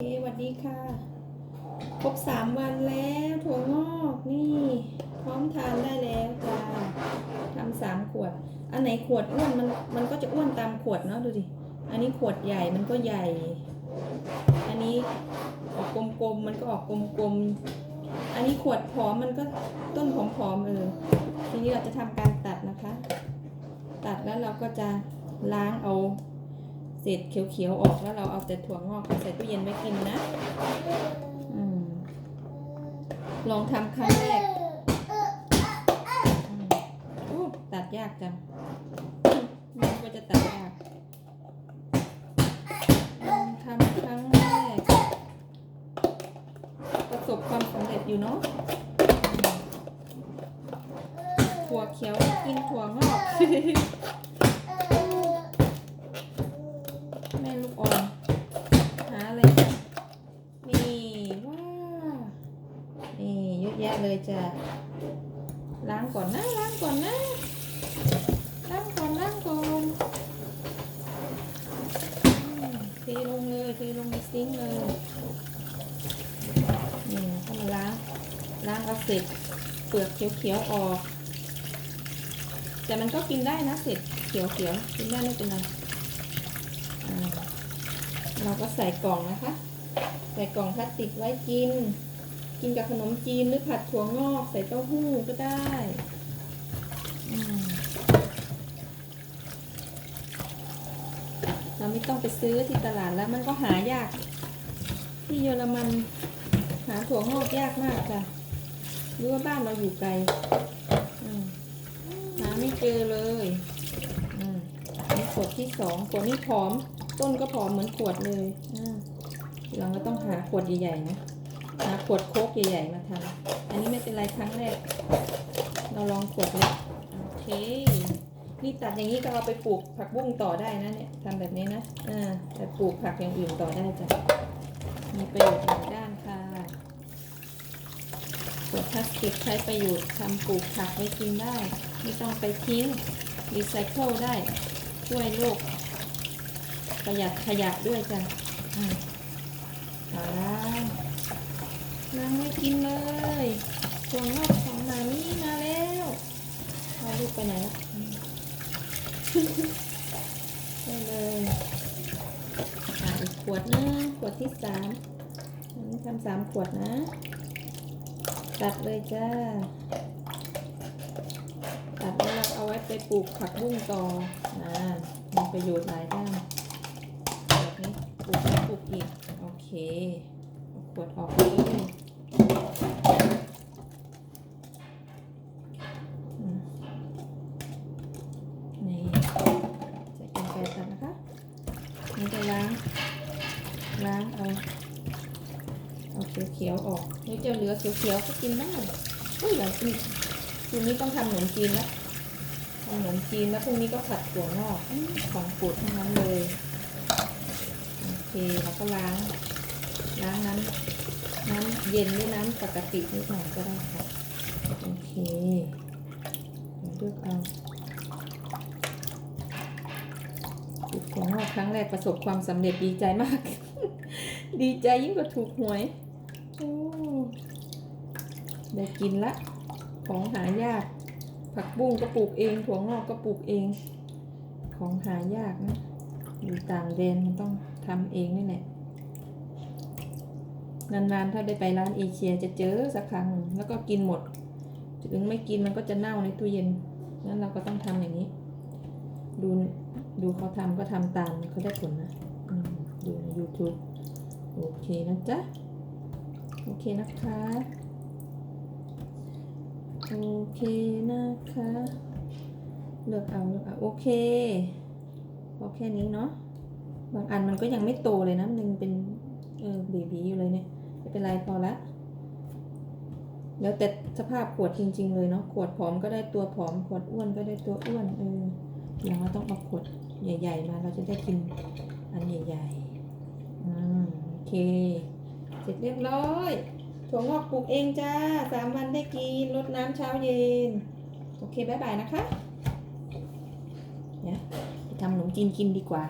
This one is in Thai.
สวัสดีค่ะ ครบสามวันแล้วถั่วงอกนี่พร้อมทานได้แล้วจ้าทำสามขวด อันไหนขวดอ้วนมันมันก็จะอ้วนตามขวดเนาะดูดิ อันนี้ขวดใหญ่มันก็ใหญ่ อันนี้ออกกลมๆมันก็ออกกลมๆ อันนี้ขวดผอมมันก็ต้นผอมๆเออทีนี้เราจะทำการตัดนะคะ ตัดแล้วเราก็จะล้างเอา เศษเขียวๆออกแล้วเราเอาแต่ถั่วงอกใส่ตู้เย็นไว้กินนะอลองทำครั้งแรกโอ้ตัดยากจังมันก็จะตัดยากลองทำครั้งแรก ประสบความสำเร็จอยู่เนาะถั่วเขียวกินถั่วงอก แม่ลูกอ่อนหาอะไรกันนี่ว้าวนี่เยอะแยะเลยจ้ะล้างก่อนนะล้างก่อนนะล้างก่อนล้างก่อนเทลงเลยเทลงในซิงค์เลยนี่ก็มาล้างล้างเอาเศษเปลือกเขียวๆออก แต่มันก็กินได้นะเศษเขียวๆกินได้ไม่เป็นไรเราก็ใส่กล่องนะคะ ใส่กล่องพลาสติกไว้กิน กินกับขนมจีนหรือผัดถั่วงอกใส่เต้าหู้ก็ได้เราไม่ต้องไปซื้อที่ตลาดแล้วมันก็หายาก ที่เยอรมันหาถั่วงอกยากมากจ้ะหรือว่าบ้านเราอยู่ไกลหาไม่เจอเลยอืมนี่ขวดที่สองขวดนี้ผอม ต้นก็ผอมเหมือนขวดเลยอ่าก็ต้องหาขวดใหญ่ๆนะ หาขวดโค้กใหญ่ๆมาทำอันนี้ไม่เป็นไรครั้งแรก เราลองขวดเล็กโอเค นี่ตัดอย่างนี้ก็เอาไปปลูกผักบุ้งต่อได้นะเนี่ยทำแบบนี้นะอ่าแต่ปลูกผักอย่างอื่นต่อได้จ้ะมีประโยชน์หลายด้านค่ะขวดพลาสติกใช้ประโยชน์ทำปลูกผักไว้กินได้ ไม่ต้องไปทิ้งรีไซเคิลได้ช่วยโลก ประหยัดขยะด้วยจ้ะอืมเอาละังไม่กินเลยถั่วงอกของหมามีมาแล้วเอาลูกไปไหนละได้เลยอีกขวดนึงขวดที่สามทำสามขวดนะ ตัดเลยจ้า ตัดแล้วเอาไว้ไปปลูกผักบุ้งต่อนะมีประโยชน์หลายด้านแบบนี้ปลูกแล้วปลูกอีก โอเคขวดออกเลยอืมนี่ใส่กันไกรตัดนะคะ นี่ จะล้าง ล้างเอาเอาเขียวๆออกนี่จะเหลือเขียวๆก็กินได้เฮ้ยอย่างนี้คืนนี้ต้องทำขนมจีนแล้วทำขนมจีนแล้วพรุ่งนี้ก็ผัดถั่วงอกของปรดทั้งนั้นเลยโอเคเราก็ล้าง ล้างน้ำน้ำเย็นหรือน้ำปกตินิดหน่อยก็ได้ค่ะโอเคเดี๋ยวเลือกเอาปลูกถั่วงอกค รั้งแรกประสบความสำเร็จดีใจมาก ดีใจยิ่งกว่าถูกหวยได้กินละ ของหายาก ผักบุ้งก็ปลูกเองถั่วงอกก็ปลูกเอง ของหายากนะอยู่ต่างแดนมันต้องทำเองนี่แหละนานๆ ถ้าได้ไปร้านเอเชียจะเจอสักครั้งหนึ่งแล้วก็กินหมด ถึงไม่กินมันก็จะเน่าในตู้เย็น งั้นเราก็ต้องทำอย่างนี้ ดู ดูเขาทำก็ทำตามเขาได้ผลนะดูใน YouTube โอเคนะจ๊ะ โอเคนะคะ โอเคนะคะ เลือกเอาเลือกเอาโอเคพอแค่นี้เนาะ บางอันมันก็ยังไม่โตเลยนะมันยังเป็นเออเบบีอยู่เลยเนี่ยไม่เป็นไรพอละแล้วแต่สภาพขวดจริง ๆ เลยเนาะขวดผอมก็ได้ตัวผอมขวดอ้วนก็ได้ตัวอ้วนเออ อย่าก็ต้องเอาขวดใหญ่ ๆ มาเราจะได้กินอันใหญ่ๆอืมโอเค เสร็จเรียบร้อยถั่วงอกปลูกเองจ้าสามวันได้กินรดน้ำเช้าเย็น โอเคบายบายนะคะเนี่ยทำขนมจีนกินดีกว่า